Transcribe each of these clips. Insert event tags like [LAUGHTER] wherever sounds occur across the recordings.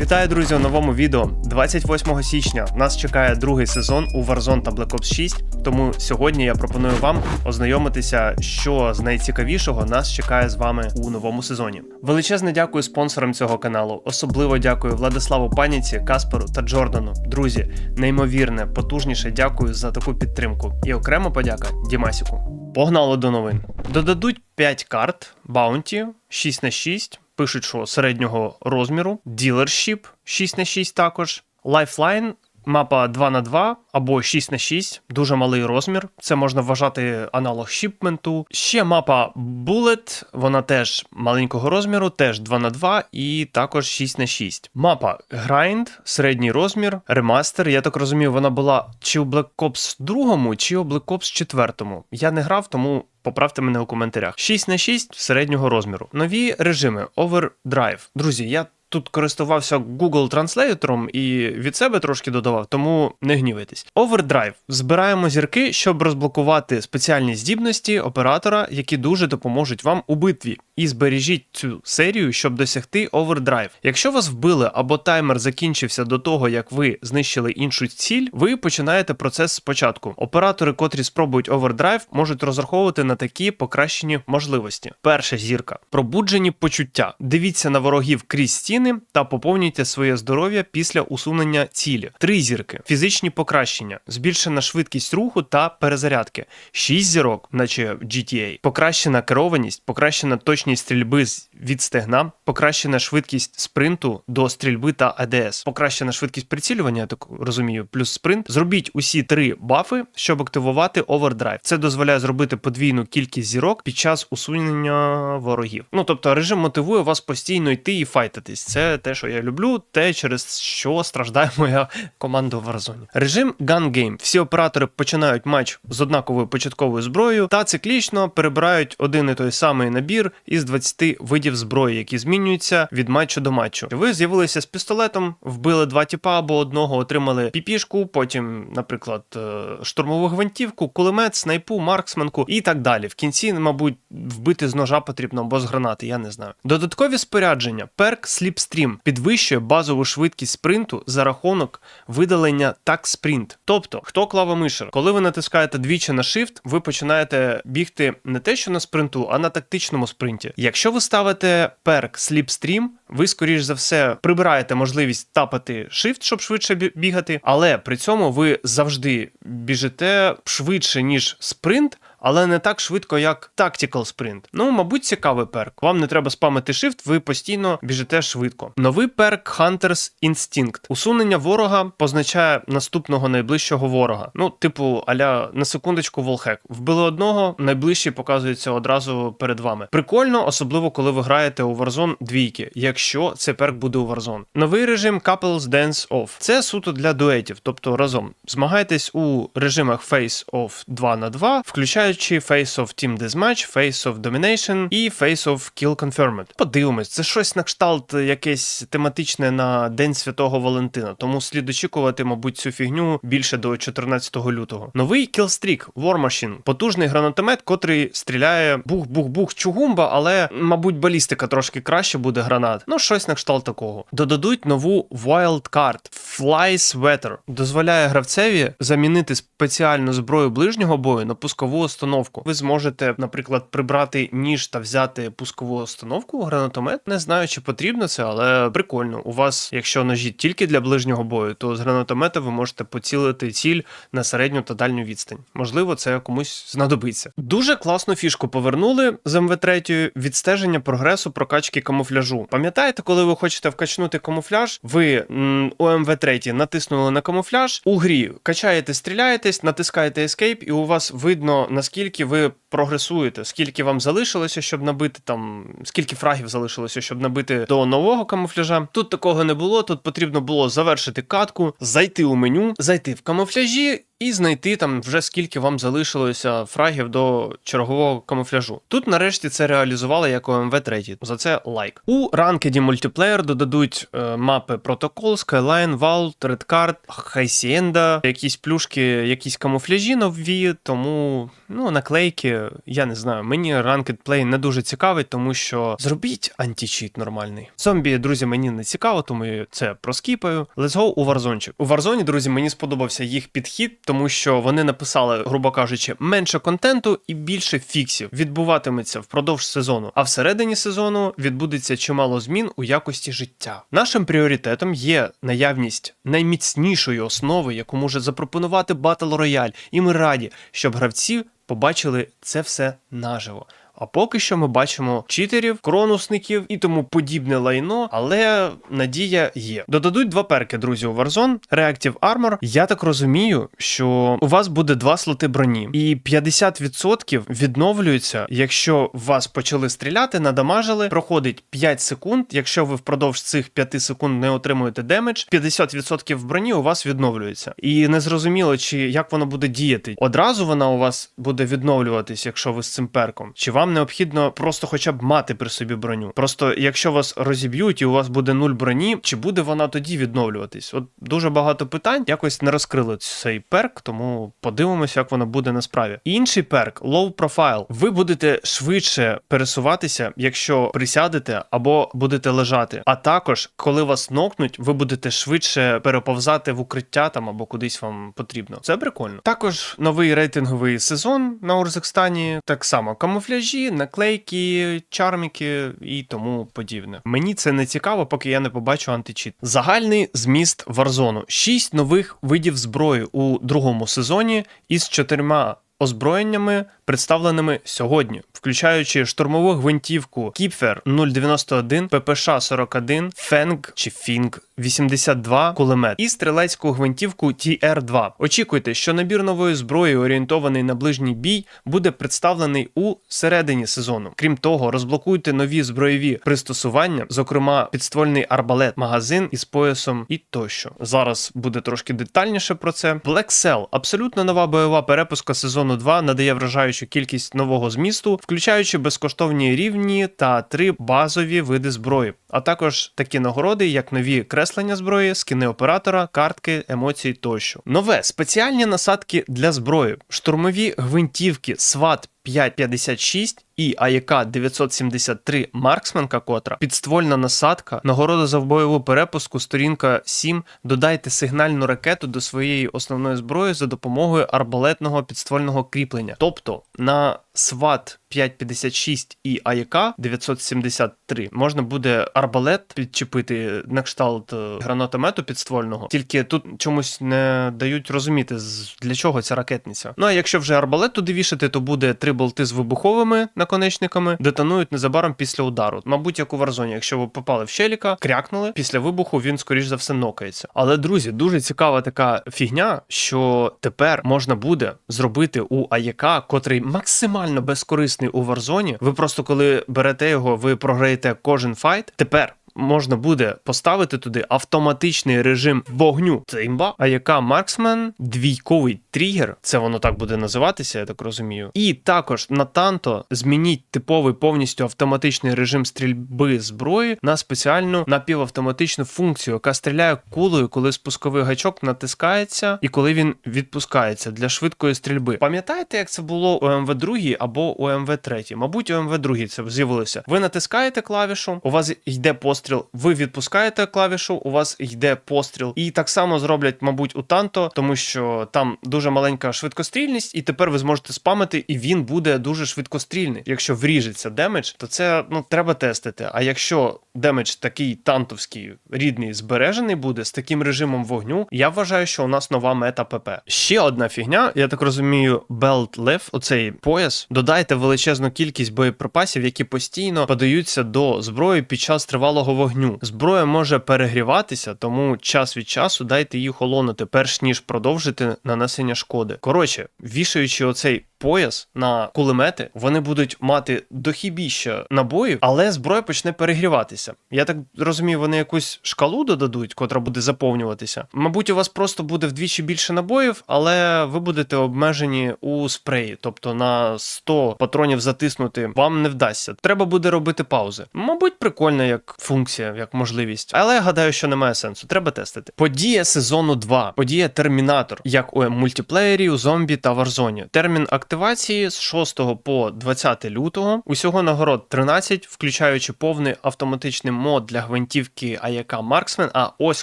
Вітаю, друзі, у новому відео. 28 січня нас чекає другий сезон у Warzone та Black Ops 6. Тому сьогодні я пропоную вам ознайомитися, що з найцікавішого нас чекає з вами у новому сезоні. Величезне дякую спонсорам цього каналу. Особливо дякую Владиславу Паніці, Касперу та Джордану. Друзі, неймовірне, потужніше дякую за таку підтримку. І окремо подяка Дімасіку. Погнали до новин. Додадуть 5 карт, баунті, 6 на 6 пишуть, що середнього розміру, ділершіп 6 на 6 також, лайфлайн. Мапа 2 на 2 або 6 на 6 дуже малий розмір. Це можна вважати аналог шіпменту. Ще мапа Bullet, вона теж маленького розміру, теж 2 на 2 і також 6 на 6 Мапа Grind, середній розмір, ремастер. Я так розумію, вона була чи у Black Ops 2, чи у Black Ops 4. Я не грав, тому Поправте мене у коментарях. 6 на 6 середнього розміру. Нові режими Overdrive. Друзі, я тут користувався Google транслейтором і від себе трошки додавав, тому не гнівайтесь. Overdrive. Збираємо зірки, щоб розблокувати спеціальні здібності оператора, які дуже допоможуть вам у битві. І збережіть цю серію, щоб досягти Overdrive. Якщо вас вбили або таймер закінчився до того, як ви знищили іншу ціль, ви починаєте процес спочатку. Оператори, котрі спробують Overdrive, можуть розраховувати на такі покращені можливості. Перша зірка пробуджені почуття. Дивіться на ворогів крізь стіни та поповнюйте своє здоров'я після усунення цілі. Три зірки, фізичні покращення, збільшена швидкість руху та перезарядки. Шість зірок, наче GTA, покращена керованість, покращена точність стрільби від стегна, покращена швидкість спринту до стрільби та АДС, покращена швидкість прицілювання, я так розумію, плюс спринт. Зробіть усі три бафи, щоб активувати овердрайв. Це дозволяє зробити подвійну кількість зірок під час усунення ворогів. Ну тобто режим мотивує вас постійно йти і файтитись. Це те, що я люблю, те, через що страждає [LAUGHS] моя команда в Warzone. Режим Gun Game. Всі оператори починають матч з однаковою початковою зброєю та циклічно перебирають один і той самий набір із 20 видів зброї, які змінюються від матчу до матчу. Ви з'явилися з пістолетом, вбили два тіпа або одного, отримали піпішку, потім, наприклад, е, штурмову гвинтівку, кулемет, снайпу, марксманку і так далі. В кінці, мабуть, вбити з ножа потрібно або з гранати, я не знаю. Додаткові спорядження. Перк Slipstream підвищує базову швидкість спринту за рахунок видалення так спринт. Тобто, хто клавомишер, коли ви натискаєте двічі на Shift, ви починаєте бігти не те, що на спринту, а на тактичному спринті. Якщо ви ставите перк Slipstream, ви, скоріш за все, прибираєте можливість тапати Shift, щоб швидше бігати, але при цьому ви завжди біжите швидше, ніж спринт. Але не так швидко, як Tactical Sprint. Ну, мабуть, цікавий перк. Вам не треба спамити Shift, ви постійно біжите швидко. Новий перк Hunter's Instinct. Усунення ворога позначає наступного найближчого ворога. Ну, типу, аля на секундочку волхек. Вбили одного, найближчий показується одразу перед вами. Прикольно, особливо коли ви граєте у Warzone двійки, якщо цей перк буде у Warzone. Новий режим Couples Dance Off. Це суто для дуетів, тобто разом. Змагайтесь у режимах Face Off 2 на 2, включаючи Face of Team Deathmatch, Face of Domination і Face of Kill Confirmed. Подивимось, це щось на кшталт якесь тематичне на День Святого Валентина, тому слід очікувати, мабуть, цю фігню більше до 14 лютого. Новий Killstreak War Machine. потужний гранатомет, котрий стріляє бух-бух-бух чугумба, але, мабуть, балістика трошки краще буде гранат. Ну, щось на кшталт такого. Додадуть нову Wild Card Fly Sweater. Дозволяє гравцеві замінити спеціальну зброю ближнього бою на пускову установку. Ви зможете, наприклад, прибрати ніж та взяти пускову установку, гранатомет. Не знаю, чи потрібно це, але прикольно. У вас, якщо ножі тільки для ближнього бою, то з гранатомета ви можете поцілити ціль на середню та дальню відстань. Можливо, це комусь знадобиться. Дуже класну фішку повернули з МВ3 відстеження прогресу прокачки камуфляжу. Пам'ятаєте, коли ви хочете вкачнути камуфляж, ви м, у МВ3 натиснули на камуфляж, у грі качаєте, стріляєтесь, натискаєте Escape, і у вас видно наскільки ви прогресуєте, скільки вам залишилося, щоб набити там, скільки фрагів залишилося, щоб набити до нового камуфляжа. Тут такого не було. Тут потрібно було завершити катку, зайти у меню, зайти в камуфляжі і знайти там вже скільки вам залишилося фрагів до чергового камуфляжу. Тут нарешті це реалізували як у МВ3. За це лайк. У ранкеді мультиплеєр додадуть е, мапи Protocol, Skyline, Vault, Redcard, Hacienda, якісь плюшки, якісь камуфляжі нові, тому ну наклейки, я не знаю. Мені Ranked Play не дуже цікавий, тому що зробіть античіт нормальний. Зомбі, друзі, мені не цікаво, тому я це проскіпаю. Let's go у Warzone. У Warzone, друзі, мені сподобався їх підхід, тому що вони написали, грубо кажучи, менше контенту і більше фіксів відбуватиметься впродовж сезону. А всередині сезону відбудеться чимало змін у якості життя. Нашим пріоритетом є наявність найміцнішої основи, яку може запропонувати Battle Royale, і ми раді, щоб гравці побачили це все наживо. А поки що ми бачимо читерів, кронусників і тому подібне лайно, але надія є. Додадуть два перки, друзі, у Warzone. Reactive Armor. Я так розумію, що у вас буде два слоти броні, і 50% відновлюються, якщо вас почали стріляти, надамажили, проходить 5 секунд. Якщо ви впродовж цих 5 секунд не отримуєте демедж, 50% броні у вас відновлюється. І не зрозуміло, чи як воно буде діяти. Одразу вона у вас буде відновлюватись, якщо ви з цим перком, чи вам необхідно просто хоча б мати при собі броню. Просто якщо вас розіб'ють і у вас буде нуль броні, чи буде вона тоді відновлюватись? От дуже багато питань якось не розкрили цей перк, тому подивимося, як воно буде на справі. Інший перк low profile. Ви будете швидше пересуватися, якщо присядете або будете лежати. А також, коли вас нокнуть, ви будете швидше переповзати в укриття там або кудись вам потрібно. Це прикольно. Також новий рейтинговий сезон на Урзекстані. Так само камуфляжі, наклейки, чарміки і тому подібне. Мені це не цікаво, поки я не побачу античіт. Загальний зміст Warzone. Шість нових видів зброї у другому сезоні із чотирма озброєннями, представленими сьогодні, включаючи штурмову гвинтівку Кіпфер 091, ППШ 41, Фенг чи Фінг 82 кулемет і стрілецьку гвинтівку TR2. Очікуйте, що набір нової зброї, орієнтований на ближній бій, буде представлений у середині сезону. Крім того, розблокуйте нові збройові пристосування, зокрема підствольний арбалет, магазин із поясом і тощо. Зараз буде трошки детальніше про це. Black Cell – абсолютно нова бойова перепуска сезону 2 надає вражаючу кількість нового змісту, включаючи безкоштовні рівні та три базові види зброї, а також такі нагороди, як нові креслення зброї, скини оператора, картки, емоції тощо. Нове спеціальні насадки для зброї, штурмові гвинтівки SWAT 556 і АЄК 973 Марксменка котра, підствольна насадка, нагорода за бойову перепуску, сторінка 7. Додайте сигнальну ракету до своєї основної зброї за допомогою арбалетного підствольного кріплення. Тобто на SWAT 556 і АЄК 973 можна буде арбалет підчепити на кшталт е, гранатомету підствольного, тільки тут чомусь не дають розуміти, для чого ця ракетниця. Ну а якщо вже арбалет туди вішати, то буде три болти з вибуховими наконечниками, детонують незабаром після удару. Мабуть, як у Варзоні, якщо ви попали в щеліка, крякнули, після вибуху він, скоріш за все, нокається. Але, друзі, дуже цікава така фігня, що тепер можна буде зробити у АЄК, котрий максимально безкорисний у Варзоні. Ви просто коли берете його, ви програєте кожен файт. Тепер. Можна буде поставити туди автоматичний режим вогню. Це імба. А яка Марксмен, двійковий тригер, це воно так буде називатися, я так розумію. І також на танто змініть типовий повністю автоматичний режим стрільби зброї на спеціальну напівавтоматичну функцію, яка стріляє кулею, коли спусковий гачок натискається і коли він відпускається для швидкої стрільби. Пам'ятаєте, як це було у МВ 2 або у МВ 3 Мабуть, у МВ 2 це з'явилося. Ви натискаєте клавішу, у вас йде постріл, ви відпускаєте клавішу, у вас йде постріл. І так само зроблять, мабуть, у танто, тому що там дуже маленька швидкострільність, і тепер ви зможете спамити, і він буде дуже швидкострільний. Якщо вріжеться демедж, то це ну треба тестити. А якщо демедж такий тантовський рідний збережений буде з таким режимом вогню, я вважаю, що у нас нова мета ПП. Ще одна фігня, я так розумію, Belt Lev, оцей пояс. Додайте величезну кількість боєприпасів, які постійно подаються до зброї під час тривалого вогню. Зброя може перегріватися, тому час від часу дайте їй холонути, перш ніж продовжити нанесення шкоди. Коротше, вішаючи оцей пояс на кулемети, вони будуть мати дохібіще набоїв, але зброя почне перегріватися. Я так розумію, вони якусь шкалу додадуть, котра буде заповнюватися. Мабуть, у вас просто буде вдвічі більше набоїв, але ви будете обмежені у спреї, тобто на 100 патронів затиснути вам не вдасться. Треба буде робити паузи. Мабуть, прикольно як функція, як можливість, але я гадаю, що немає сенсу. Треба тестити. Подія сезону 2. Подія Термінатор, як у мультиплеєрі, у зомбі та Варзоні. Термін активації з 6 по 20 лютого. Усього нагород 13, включаючи повний автоматичний мод для гвинтівки АЯК Марксмен. А ось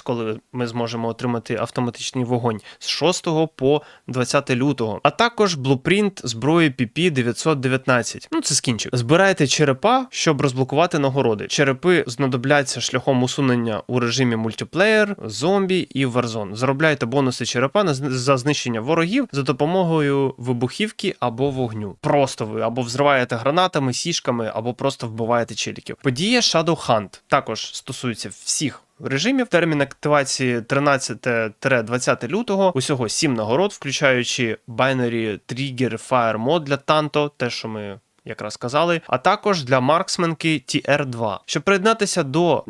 коли ми зможемо отримати автоматичний вогонь з 6 по 20 лютого. А також блупринт зброї PP 919. Ну це скінчик. Збирайте черепа, щоб розблокувати нагороди. Черепи знадобляться шляхом усунення у режимі мультиплеєр, зомбі і Warzone. Заробляйте бонуси черепа на за знищення ворогів за допомогою вибухівки або вогню. Просто ви або взриваєте гранатами, сішками, або просто вбиваєте челіків. Подія Shadow Hunt також стосується всіх. Режимів термін активації 13-20 лютого. Усього 7 нагород, включаючи Binary Trigger Fire Mod для Танто, те, що ми якраз казали, а також для марксменки TR2. Щоб приєднатися до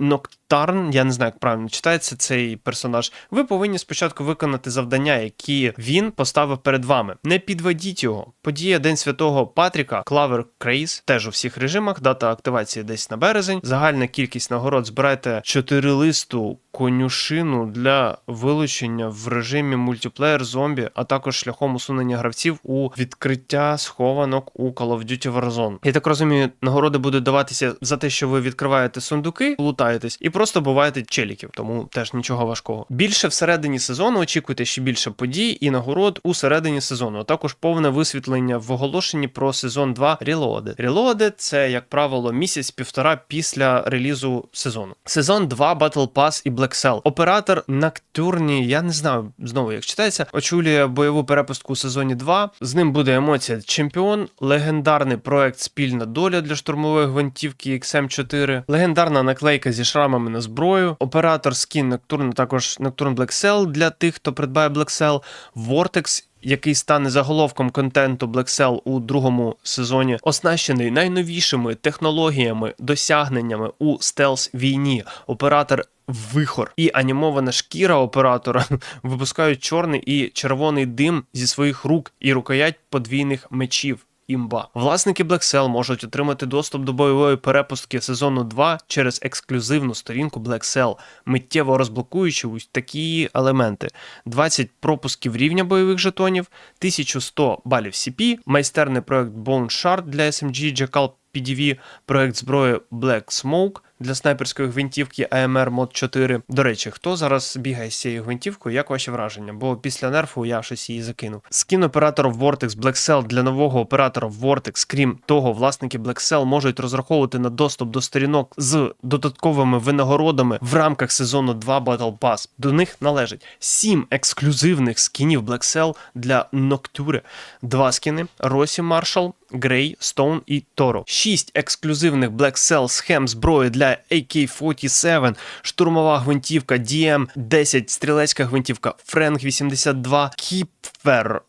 Ноктарн, я не знаю, як правильно читається цей персонаж, ви повинні спочатку виконати завдання, які він поставив перед вами. Не підведіть його. Подія День Святого Патріка, Клавер Крейс, теж у всіх режимах, дата активації десь на березень. Загальна кількість нагород збирайте чотирилисту конюшину для вилучення в режимі мультиплеєр зомбі, а також шляхом усунення гравців у відкриття схованок у Call of Duty Warzone. Я так розумію, нагороди будуть даватися за те, що ви відкриваєте сундуки, лутаєтесь і просто буваєте челіків, тому теж нічого важкого. Більше всередині сезону очікуйте ще більше подій і нагород у середині сезону, а також повне висвітлення в оголошенні про сезон 2 Reloaded. Reloaded – це, як правило, місяць-півтора після релізу сезону. Сезон 2 Battle Pass і Black Cell. Оператор Ноктюрні, я не знаю знову, як читається, очолює бойову перепустку у сезоні 2. З ним буде емоція Чемпіон, легендарний проект Спільна доля для штурмової гвинтівки XM4, легендарна наклейка зі шрамами на зброю, оператор скін Ноктурн, також Nocturne Black Cell для тих, хто придбає Black Cell, Vortex який стане заголовком контенту Black Cell у другому сезоні, оснащений найновішими технологіями, досягненнями у стелс війні. Оператор Вихор і анімована шкіра оператора [LAUGHS] випускають чорний і червоний дим зі своїх рук і рукоять подвійних мечів. Імба. Власники Black Cell можуть отримати доступ до бойової перепустки сезону 2 через ексклюзивну сторінку Black Cell, миттєво розблокуючи ось такі елементи: 20 пропусків рівня бойових жетонів, 1100 балів CP, майстерний проект Bone Shard для SMG Jackal PDV, проект зброї Black Smoke для снайперської гвинтівки AMR Mod 4. До речі, хто зараз бігає з цією гвинтівкою, як ваші враження? Бо після нерфу я щось її закинув. Скін оператора Vortex Black Cell для нового оператора Vortex. Крім того, власники Black Cell можуть розраховувати на доступ до сторінок з додатковими винагородами в рамках сезону 2 Battle Pass. До них належить 7 ексклюзивних скінів Black Cell для Ноктюри, 2 скіни Росі Marshall, Грей, Стоун і Торо. 6 ексклюзивних Black Cell схем зброї для AK-47, штурмова гвинтівка DM-10, стрілецька гвинтівка Френк 82, Кіпфер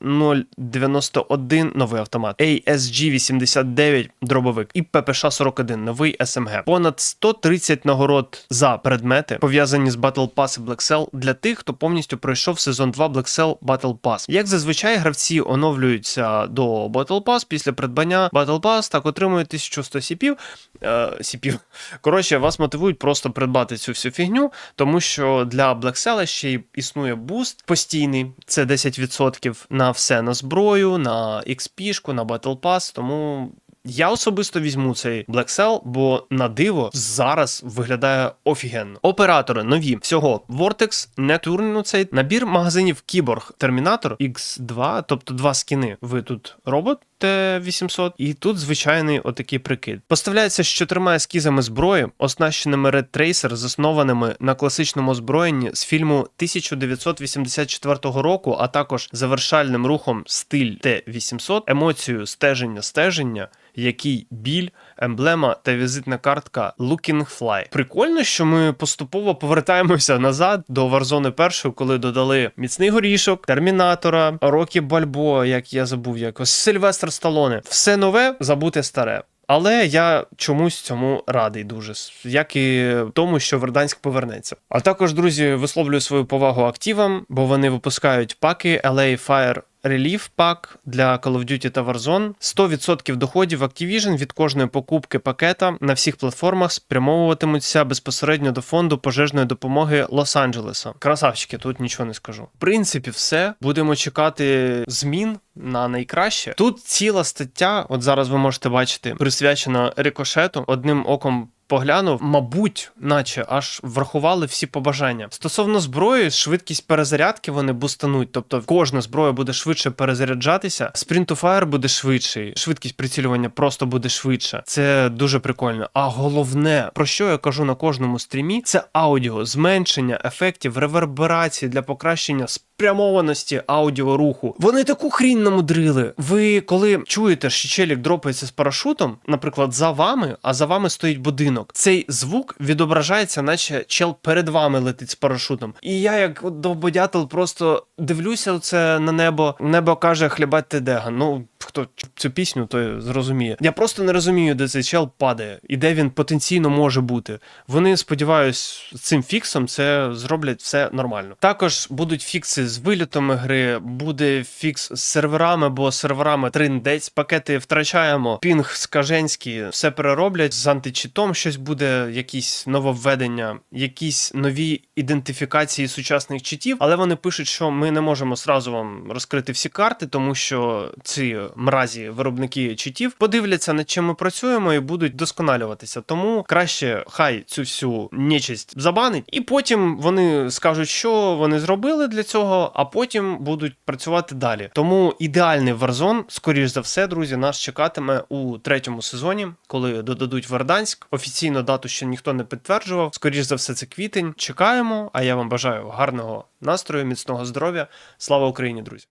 091, новий автомат, ASG-89, дробовик і ППШ-41, новий СМГ. Понад 130 нагород за предмети, пов'язані з Battle Pass і Black Cell для тих, хто повністю пройшов сезон 2 Black Cell Battle Pass. Як зазвичай, гравці оновлюються до Battle Pass після придбання Battle Pass, так отримують 1100 сіпів. Е, сіпів. Коротше, вас мотивують просто придбати цю всю фігню, тому що для Black Cell ще існує буст постійний, це 10% на все на зброю, на XP, на Battle Pass, тому. Я особисто візьму цей Black Cell, бо на диво зараз виглядає офігенно. Оператори нові всього Vortex, Neturn, цей набір магазинів Кіборг Terminator X2, тобто два скіни. Ви тут робот. Т-800, і тут звичайний отакий прикид. Поставляється з чотирма ескізами зброї, оснащеними Red Tracer, заснованими на класичному озброєнні з фільму 1984 року, а також завершальним рухом стиль Т-800, емоцію стеження стеження, який біль, емблема та візитна картка Looking Fly. Прикольно, що ми поступово повертаємося назад до Warzone 1, коли додали міцний горішок, термінатора, Рокі Бальбо, як я забув якось Сильвестр Сильвестр Сталоне. Все нове, забути старе. Але я чомусь цьому радий дуже, як і тому, що Верданськ повернеться. А також, друзі, висловлюю свою повагу активам, бо вони випускають паки LA Fire Relief Pack для Call of Duty та Warzone. 100% доходів Activision від кожної покупки пакета на всіх платформах спрямовуватимуться безпосередньо до фонду пожежної допомоги Лос-Анджелеса. Красавчики, тут нічого не скажу. В принципі, все. Будемо чекати змін на найкраще. Тут ціла стаття, от зараз ви можете бачити, присвячена рикошету. Одним оком поглянув, мабуть, наче аж врахували всі побажання. Стосовно зброї, швидкість перезарядки вони бустануть, тобто кожна зброя буде швидше перезаряджатися. Sprint to буде швидший, швидкість прицілювання просто буде швидше. Це дуже прикольно. А головне, про що я кажу на кожному стрімі, це аудіо, зменшення ефектів реверберації для покращення спрямованості аудіоруху. Вони таку хрінь намудрили. Ви коли чуєте, що челік дропається з парашутом, наприклад, за вами, а за вами стоїть будинок. Цей звук відображається, наче чел перед вами летить з парашутом. І я, як довбодятел, просто дивлюся це на небо. Небо каже хлібать ти дега. Ну хто цю пісню, той зрозуміє. Я просто не розумію, де цей чел падає і де він потенційно може бути. Вони сподіваюсь, цим фіксом це зроблять все нормально. Також будуть фікси з вилітами гри, буде фікс з серверами, бо серверами триндець, пакети втрачаємо, пінг скаженський, все перероблять з античитом. Щось буде, якісь нововведення, якісь нові ідентифікації сучасних читів. Але вони пишуть, що ми не можемо сразу вам розкрити всі карти, тому що ці мразі виробники читів подивляться над чим ми працюємо і будуть досконалюватися. Тому краще хай цю всю нечисть забанить, і потім вони скажуть, що вони зробили для цього, а потім будуть працювати далі. Тому ідеальний Warzone, скоріш за все, друзі, нас чекатиме у третьому сезоні, коли додадуть Верданськ. Офіційно дату ще ніхто не підтверджував. Скоріш за все, це квітень. Чекаємо. А я вам бажаю гарного настрою, міцного здоров'я. Слава Україні, друзі!